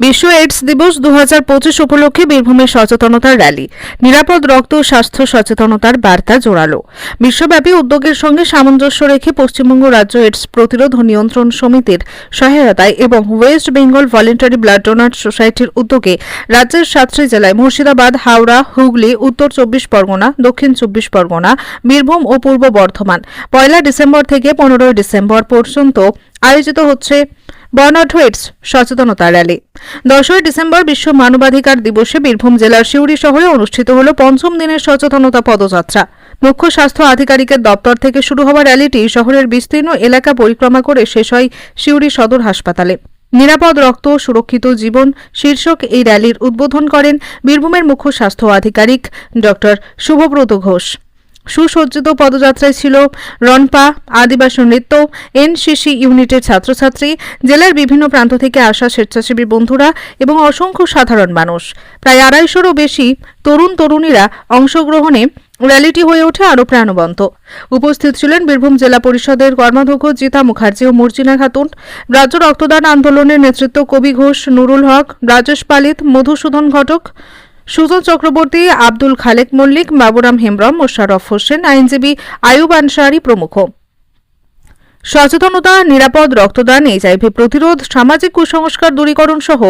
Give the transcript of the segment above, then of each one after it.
বিশ্ব এইডস দিবস দু হাজার পঁচিশ উপলক্ষে বীরভূমে সচেতনতার র্যালি। নিরাপদ রক্ত ও স্বাস্থ্য সচেতনতার বার্তা জোরালো। বিশ্বব্যাপী উদ্যোগের সঙ্গে সামঞ্জস্য রেখে পশ্চিমবঙ্গ রাজ্য এইডস প্রতিরোধ ও নিয়ন্ত্রণ সমিতির সহায়তায় এবং West Bengal voluntary blood donor সোসাইটির উদ্যোগে রাজ্যের সাতটি জেলায় মুর্শিদাবাদ, হাওড়া, হুগলি, উত্তর চব্বিশ পরগনা, দক্ষিণ চব্বিশ পরগনা, বীরভূম ও পূর্ব বর্ধমান। পয়লা ডিসেম্বর থেকে পনেরোই ডিসেম্বর পর্যন্ত আয়োজিত হচ্ছে বর্ণাঢ্য এইডস সচেতনতা র্যালি। দশই ডিসেম্বর বিশ্ব মানবাধিকার দিবসে বীরভূম জেলার সিউড়ি শহরে অনুষ্ঠিত হল পঞ্চম দিনের সচেতনতা পদযাত্রা। মুখ্য স্বাস্থ্য আধিকারিকের দপ্তর থেকে শুরু হওয়া র্যালিটি শহরের বিস্তীর্ণ এলাকা পরিক্রমা করে শেষ হয় সিউড়ি সদর হাসপাতালে। নিরাপদ রক্ত, সুরক্ষিত জীবন শীর্ষক এই র্যালির উদ্বোধন করেন বীরভূমের মুখ্য স্বাস্থ্য আধিকারিক ড শুভব্রত ঘোষ। সুসজ্জিত পদযাত্রায় ছিল রনপা আদিবাসী নৃত্য, এনসিসি ইউনিটের ছাত্রছাত্রী, জেলার বিভিন্ন প্রান্ত থেকে আসা স্বেচ্ছাসেবী বন্ধুরা এবং অসংখ্য সাধারণ মানুষ। প্রায় আড়াইশোরও বেশি তরুণ তরুণীরা অংশগ্রহণে র্যালিটি হয়ে ওঠে আরও প্রাণবন্ত। উপস্থিত ছিলেন বীরভূম জেলা পরিষদের কর্মাধ্যক্ষ জিতা মুখার্জি ও মর্জিনা খাতুন, রাজ্য রক্তদান আন্দোলনের নেতৃত্ব কবি ঘোষ, নুরুল হক, রাজেশ পালিত, মধুসূদন ঘটক সুজন চক্রবর্তী, আব্দুল খালেক মল্লিক বাবুরাম হেমব্রম, মোশাররফ হোসেন, আইনজীবী আয়ুব আনসারি প্রমুখ। সচেতনতা, নিরাপদ রক্তদান, এইচআইভি প্রতিরোধ, সামাজিক কুসংস্কার দূরীকরণ সহ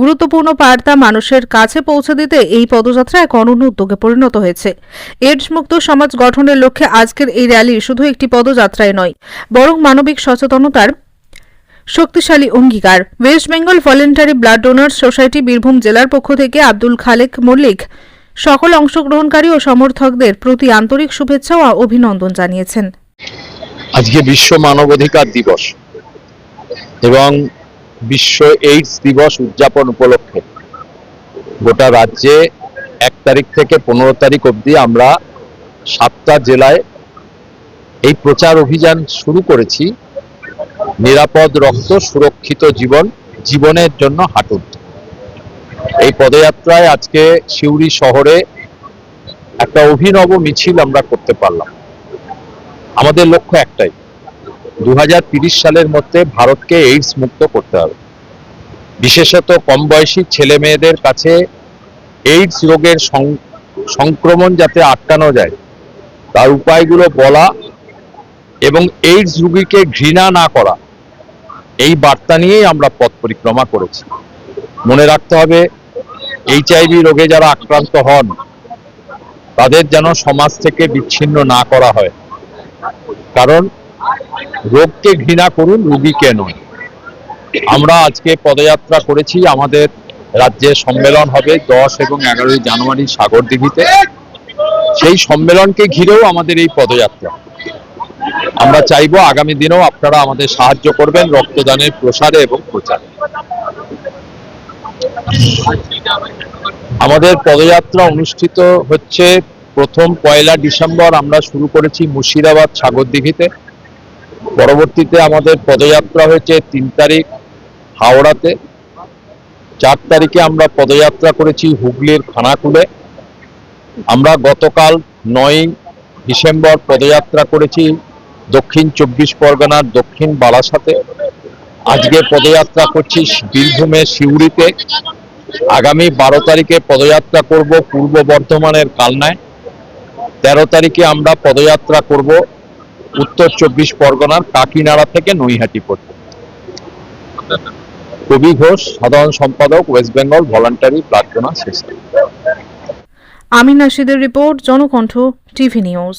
গুরুত্বপূর্ণ বার্তা মানুষের কাছে পৌঁছে দিতে এই পদযাত্রা এক অনন্য উদ্যোগে পরিণত হয়েছে। এইডস মুক্ত সমাজ গঠনের লক্ষ্যে আজকের এই র্যালি শুধু একটি পদযাত্রায় নয়, বরং মানবিক সচেতনতার শক্তিশালী অঙ্গীকার। West Bengal voluntary blood donors society Birbhum জেলার পক্ষ থেকে আব্দুল খালেক মল্লিক সকল অংশগ্রহণকারী ও সমর্থকদের প্রতি আন্তরিক শুভেচ্ছা ও অভিনন্দন জানিয়েছেন। আজকে বিশ্ব মানবাধিকার দিবস এবং বিশ্ব এইডস দিবস উদযাপন উপলক্ষে গোটা রাজ্যে এক তারিখ থেকে পনেরো তারিখ অবধি আমরা সাতটা জেলায় এই প্রচার অভিযান শুরু করেছি। নিরাপদ রক্ত সুরক্ষিত জীবন, জীবনের জন্য হাঁটুন। এই পদযাত্রায় আজকে সিউড়ি শহরে একটা অভিনব মিছিল আমরা করতে পারলাম। আমাদের লক্ষ্য একটাই দু সালের মধ্যে ভারতকে এইডস মুক্ত করতে হবে। বিশেষত কম বয়সী ছেলে মেয়েদের কাছে এইডস রোগের সংক্রমণ যাতে আটকানো যায়, তার উপায়গুলো বলা এবং এইডস রোগীকে ঘৃণা না করা এই বার্তা নিয়েই আমরা পথ পরিক্রমা করেছি। মনে রাখতে হবে এইচআইভি রোগে যারা আক্রান্ত হন, তাদের যেন সমাজ থেকে বিচ্ছিন্ন না করা হয়। কারণ, রোগকে ঘৃণা করুন, রুগীকে নয়। আমরা আজকে পদযাত্রা করেছি, আমাদের রাজ্যে সম্মেলন হবে দশ এবং এগারোই জানুয়ারি সাগরদিঘিতে। সেই সম্মেলনকে ঘিরেও আমাদের এই পদযাত্রা। আমরা চাইব আগামী দিনেও আপনারা আমাদের সাহায্য করবেন রক্তদানের প্রসারে এবং প্রচারে। আমাদের পদযাত্রা অনুষ্ঠিত হচ্ছে প্রথম পয়লা ডিসেম্বর। আমরা শুরু করেছি মুর্শিদাবাদ সাগরদিঘিতে। পরবর্তীতে আমাদের পদযাত্রা হয়েছে তিন তারিখ হাওড়াতে। চার তারিখে আমরা পদযাত্রা করেছি হুগলির খানাকুলে। আমরা গতকাল নয় ডিসেম্বর পদযাত্রা করেছি দক্ষিণ চব্বিশ পরগনার দক্ষিণ বারাসাতে আজকে পদযাত্রা করছি বীরভূমের সিউড়িতে। আগামী বারো তারিখে পদযাত্রা করব পূর্ব বর্ধমানের কালনায়। তেরো তারিখে আমরা পদযাত্রা করব উত্তর চব্বিশ পরগনার কাকিনাড়া থেকে নৈহাটি পর্যন্ত। কবি ঘোষ, সাধারণ সম্পাদক, ওয়েস্ট বেঙ্গল ভলান্টারি, প্রার্থনা সোসাইটি আমিন নাশিদের রিপোর্ট, জনকণ্ঠ, টিভি নিউজ।